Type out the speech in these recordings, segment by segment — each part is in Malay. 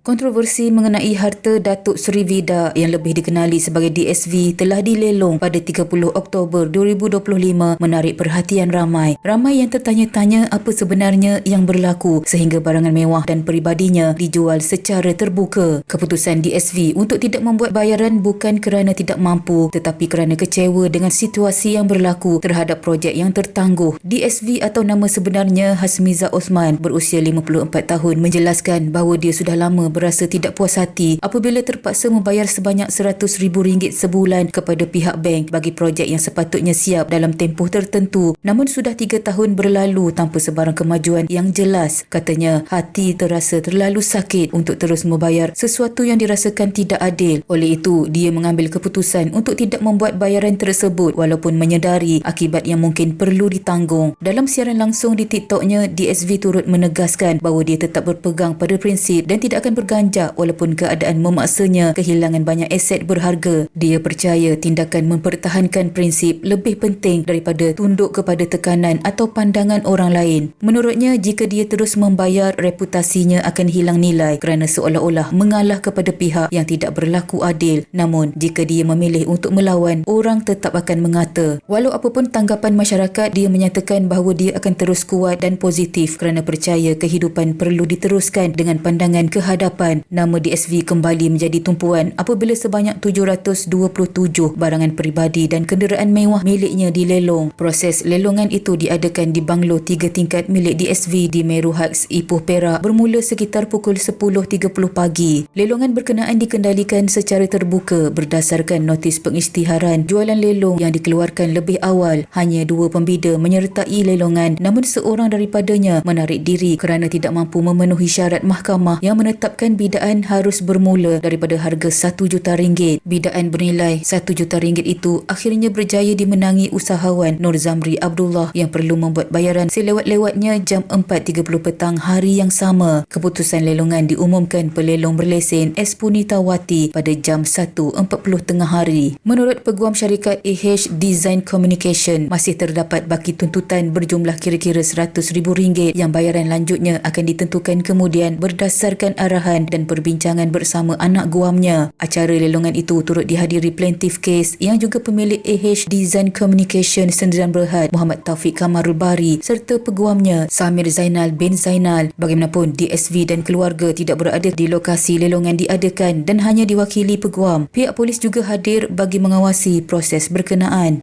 Kontroversi mengenai harta Datuk Seri Vida yang lebih dikenali sebagai DSV telah dilelong pada 30 Oktober 2025 menarik perhatian ramai. Ramai yang tertanya-tanya apa sebenarnya yang berlaku sehingga barangan mewah dan peribadinya dijual secara terbuka. Keputusan DSV untuk tidak membuat bayaran bukan kerana tidak mampu tetapi kerana kecewa dengan situasi yang berlaku terhadap projek yang tertangguh. DSV atau nama sebenarnya Hasmiza Osman berusia 54 tahun menjelaskan bahawa dia sudah lama berasa tidak puas hati apabila terpaksa membayar sebanyak RM100,000 sebulan kepada pihak bank bagi projek yang sepatutnya siap dalam tempoh tertentu. Namun sudah tiga tahun berlalu tanpa sebarang kemajuan yang jelas. Katanya hati terasa terlalu sakit untuk terus membayar sesuatu yang dirasakan tidak adil. Oleh itu, dia mengambil keputusan untuk tidak membuat bayaran tersebut walaupun menyedari akibat yang mungkin perlu ditanggung. Dalam siaran langsung di TikToknya, DSV turut menegaskan bahawa dia tetap berpegang pada prinsip dan tidak akan berganjak walaupun keadaan memaksanya kehilangan banyak aset berharga. Dia percaya tindakan mempertahankan prinsip lebih penting daripada tunduk kepada tekanan atau pandangan orang lain. Menurutnya, jika dia terus membayar, reputasinya akan hilang nilai kerana seolah-olah mengalah kepada pihak yang tidak berlaku adil. Namun, jika dia memilih untuk melawan, orang tetap akan mengata. Walau apapun tanggapan masyarakat, dia menyatakan bahawa dia akan terus kuat dan positif kerana percaya kehidupan perlu diteruskan dengan pandangan kehadapan hadapan, nama DSV kembali menjadi tumpuan apabila sebanyak 727 barangan peribadi dan kenderaan mewah miliknya dilelong. Proses lelongan itu diadakan di banglo tiga tingkat milik DSV di Meru Heights, Ipoh Perak bermula sekitar pukul 10.30 pagi. Lelongan berkenaan dikendalikan secara terbuka berdasarkan notis pengisytiharan jualan lelong yang dikeluarkan lebih awal. Hanya dua pembida menyertai lelongan namun seorang daripadanya menarik diri kerana tidak mampu memenuhi syarat mahkamah yang menetapkan menyebabkan bidaan harus bermula daripada harga RM1 juta ringgit. Bidaan bernilai RM1 juta ringgit itu akhirnya berjaya dimenangi usahawan Nur Zamri Abdullah yang perlu membuat bayaran selewat-lewatnya jam 4.30 petang hari yang sama. Keputusan lelongan diumumkan pelelong berlesen Espunita Wati pada jam 1.40 tengah hari. Menurut peguam syarikat AH Design Communication, masih terdapat baki tuntutan berjumlah kira-kira RM100,000 yang bayaran lanjutnya akan ditentukan kemudian berdasarkan arahan perkongsian dan perbincangan bersama anak guamnya. Acara lelongan itu turut dihadiri plaintiff case yang juga pemilik AH Design Communication Sendirian Berhad Muhammad Taufik Kamarul Bari serta peguamnya Samir Zainal bin Zainal. Bagaimanapun DSV dan keluarga tidak berada di lokasi lelongan diadakan dan hanya diwakili peguam. Pihak polis juga hadir bagi mengawasi proses berkenaan.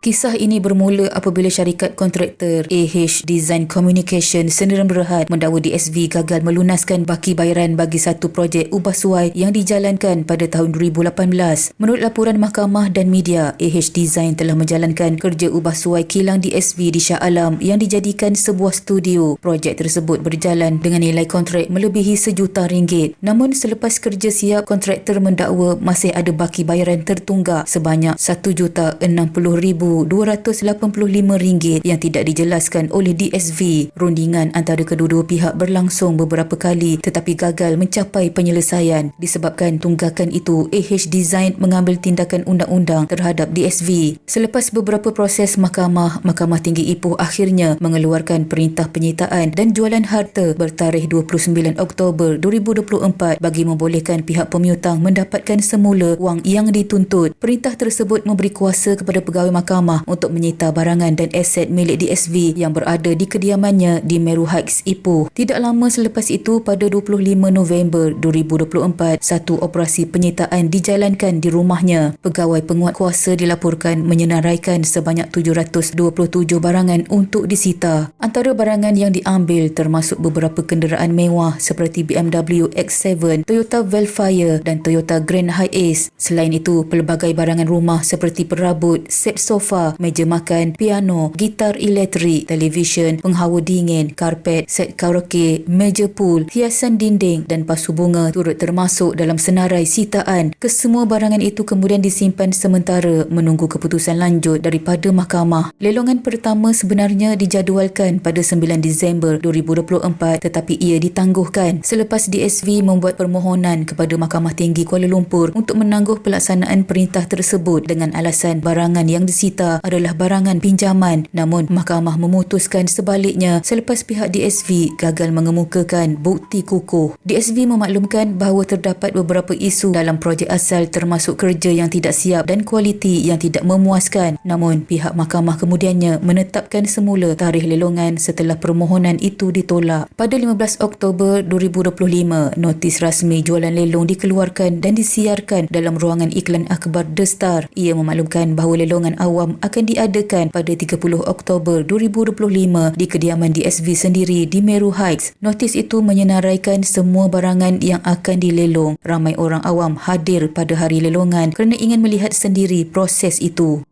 Kisah ini bermula apabila syarikat kontraktor AH Design Communication Sendirian Berhad mendakwa DSV gagal melunaskan baki bayaran bagi satu projek ubah suai yang dijalankan pada tahun 2018. Menurut laporan mahkamah dan media, AH Design telah menjalankan kerja ubah suai kilang DSV di Shah Alam yang dijadikan sebuah studio. Projek tersebut berjalan dengan nilai kontrak melebihi sejuta ringgit. Namun selepas kerja siap, kontraktor mendakwa masih ada baki bayaran tertunggak sebanyak RM1,60,000 ribu RM1,285 yang tidak dijelaskan oleh DSV. Rundingan antara kedua-dua pihak berlangsung beberapa kali tetapi gagal mencapai penyelesaian disebabkan tunggakan itu AH Design mengambil tindakan undang-undang terhadap DSV. Selepas beberapa proses mahkamah, Mahkamah Tinggi Ipoh akhirnya mengeluarkan perintah penyitaan dan jualan harta bertarikh 29 Oktober 2024 bagi membolehkan pihak pemiutang mendapatkan semula wang yang dituntut. Perintah tersebut memberi kuasa kepada pegawai mahkamah mahkamah untuk menyita barangan dan aset milik DSV yang berada di kediamannya di Meru Heights, Ipoh. Tidak lama selepas itu, pada 25 November 2024, satu operasi penyitaan dijalankan di rumahnya. Pegawai penguat kuasa dilaporkan menyenaraikan sebanyak 727 barangan untuk disita. Antara barangan yang diambil termasuk beberapa kenderaan mewah seperti BMW X7, Toyota Velfire dan Toyota Grand Hiace. Selain itu, pelbagai barangan rumah seperti perabot, set sofa sofa, meja makan, piano, gitar elektrik, televisyen, penghawa dingin, karpet, set karaoke, meja pool, hiasan dinding dan pasu bunga turut termasuk dalam senarai sitaan. Kesemua barangan itu kemudian disimpan sementara menunggu keputusan lanjut daripada mahkamah. Lelongan pertama sebenarnya dijadualkan pada 9 Disember 2024 tetapi ia ditangguhkan selepas DSV membuat permohonan kepada Mahkamah Tinggi Kuala Lumpur untuk menangguh pelaksanaan perintah tersebut dengan alasan barangan yang disita wanita adalah barangan pinjaman namun mahkamah memutuskan sebaliknya selepas pihak DSV gagal mengemukakan bukti kukuh. DSV memaklumkan bahawa terdapat beberapa isu dalam projek asal termasuk kerja yang tidak siap dan kualiti yang tidak memuaskan namun pihak mahkamah kemudiannya menetapkan semula tarikh lelongan setelah permohonan itu ditolak. Pada 15 Oktober 2025, notis rasmi jualan lelong dikeluarkan dan disiarkan dalam ruangan iklan akhbar The Star. Ia memaklumkan bahawa lelongan awam akan diadakan pada 30 Oktober 2025 di kediaman DSV sendiri di Meru Heights. Notis itu menyenaraikan semua barangan yang akan dilelong. Ramai orang awam hadir pada hari lelongan kerana ingin melihat sendiri proses itu.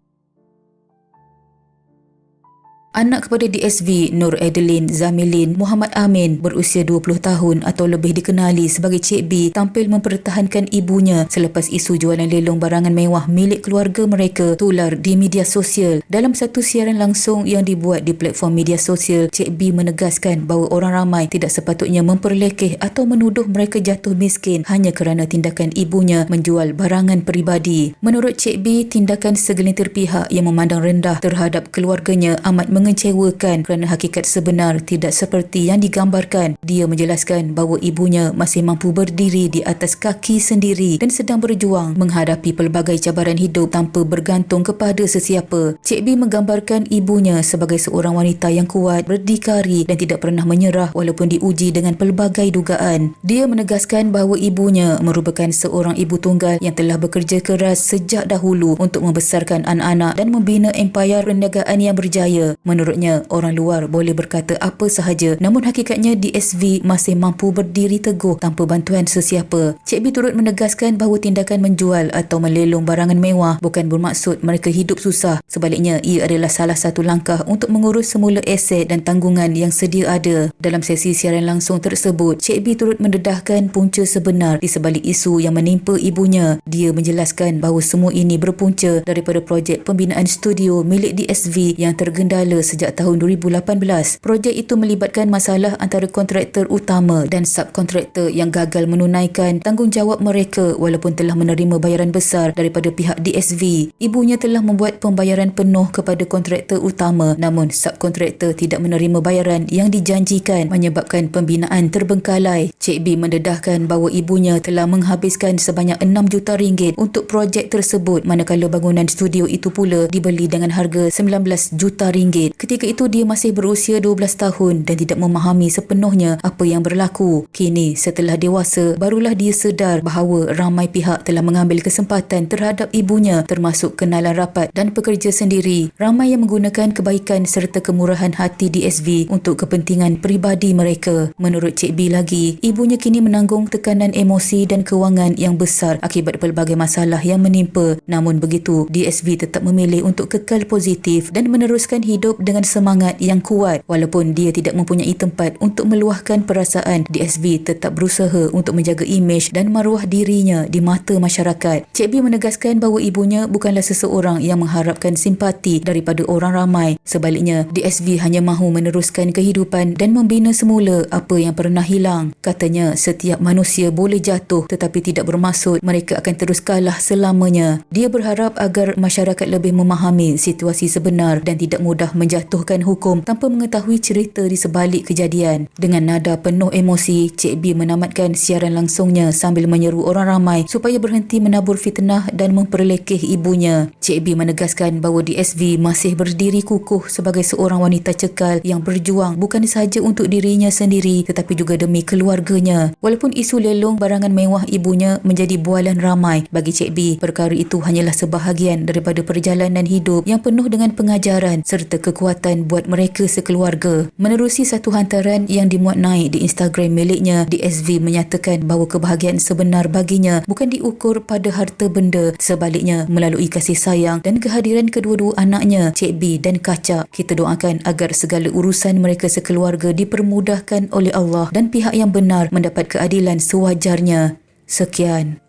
Anak kepada DSV Nur Adeline Zamilin Muhammad Amin berusia 20 tahun atau lebih dikenali sebagai Cik B tampil mempertahankan ibunya selepas isu jualan lelong barangan mewah milik keluarga mereka tular di media sosial. Dalam satu siaran langsung yang dibuat di platform media sosial, Cik B menegaskan bahawa orang ramai tidak sepatutnya memperlekeh atau menuduh mereka jatuh miskin hanya kerana tindakan ibunya menjual barangan peribadi. Menurut Cik B, tindakan segelintir pihak yang memandang rendah terhadap keluarganya amat mengejutkan mengecewakan kerana hakikat sebenar tidak seperti yang digambarkan. Dia menjelaskan bahawa ibunya masih mampu berdiri di atas kaki sendiri dan sedang berjuang menghadapi pelbagai cabaran hidup tanpa bergantung kepada sesiapa. Cik B menggambarkan ibunya sebagai seorang wanita yang kuat, berdikari dan tidak pernah menyerah walaupun diuji dengan pelbagai dugaan. Dia menegaskan bahawa ibunya merupakan seorang ibu tunggal yang telah bekerja keras sejak dahulu untuk membesarkan anak-anak dan membina empayar perniagaan yang berjaya. Menurutnya, orang luar boleh berkata apa sahaja namun hakikatnya DSV masih mampu berdiri teguh tanpa bantuan sesiapa. Cik B turut menegaskan bahawa tindakan menjual atau melelong barangan mewah bukan bermaksud mereka hidup susah. Sebaliknya, ia adalah salah satu langkah untuk mengurus semula aset dan tanggungan yang sedia ada. Dalam sesi siaran langsung tersebut, Cik B turut mendedahkan punca sebenar di sebalik isu yang menimpa ibunya. Dia menjelaskan bahawa semua ini berpunca daripada projek pembinaan studio milik DSV yang tergendala sejak tahun 2018. Projek itu melibatkan masalah antara kontraktor utama dan subkontraktor yang gagal menunaikan tanggungjawab mereka walaupun telah menerima bayaran besar daripada pihak DSV. Ibunya telah membuat pembayaran penuh kepada kontraktor utama namun subkontraktor tidak menerima bayaran yang dijanjikan menyebabkan pembinaan terbengkalai. Cik B mendedahkan bahawa ibunya telah menghabiskan sebanyak 6 juta ringgit untuk projek tersebut manakala bangunan studio itu pula dibeli dengan harga 19 juta ringgit. Ketika itu dia masih berusia 12 tahun dan tidak memahami sepenuhnya apa yang berlaku. Kini setelah dewasa barulah dia sedar bahawa ramai pihak telah mengambil kesempatan terhadap ibunya termasuk kenalan rapat dan pekerja sendiri. Ramai yang menggunakan kebaikan serta kemurahan hati DSV untuk kepentingan peribadi mereka. Menurut Cik B lagi, ibunya kini menanggung tekanan emosi dan kewangan yang besar akibat pelbagai masalah yang menimpa. Namun begitu, DSV tetap memilih untuk kekal positif dan meneruskan hidup dengan semangat yang kuat. Walaupun dia tidak mempunyai tempat untuk meluahkan perasaan DSV tetap berusaha untuk menjaga imej dan maruah dirinya di mata masyarakat. Cik B menegaskan bahawa ibunya bukanlah seseorang yang mengharapkan simpati daripada orang ramai. Sebaliknya DSV hanya mahu meneruskan kehidupan dan membina semula apa yang pernah hilang. Katanya setiap manusia boleh jatuh tetapi tidak bermaksud mereka akan terus kalah selamanya. Dia berharap agar masyarakat lebih memahami situasi sebenar dan tidak mudah menjatuhkan hukum tanpa mengetahui cerita di sebalik kejadian. Dengan nada penuh emosi, Cik B menamatkan siaran langsungnya sambil menyeru orang ramai supaya berhenti menabur fitnah dan memperlekeh ibunya. Cik B menegaskan bahawa DSV masih berdiri kukuh sebagai seorang wanita cekal yang berjuang bukan sahaja untuk dirinya sendiri tetapi juga demi keluarganya. Walaupun isu lelong barangan mewah ibunya menjadi bualan ramai bagi Cik B, perkara itu hanyalah sebahagian daripada perjalanan hidup yang penuh dengan pengajaran serta kekuatan buat mereka sekeluarga. Menerusi satu hantaran yang dimuat naik di Instagram miliknya, DSV menyatakan bahawa kebahagiaan sebenar baginya bukan diukur pada harta benda, sebaliknya melalui kasih sayang dan kehadiran kedua-dua anaknya, Cik B dan Kaca. Kita doakan agar segala urusan mereka sekeluarga dipermudahkan oleh Allah dan pihak yang benar mendapat keadilan sewajarnya. Sekian.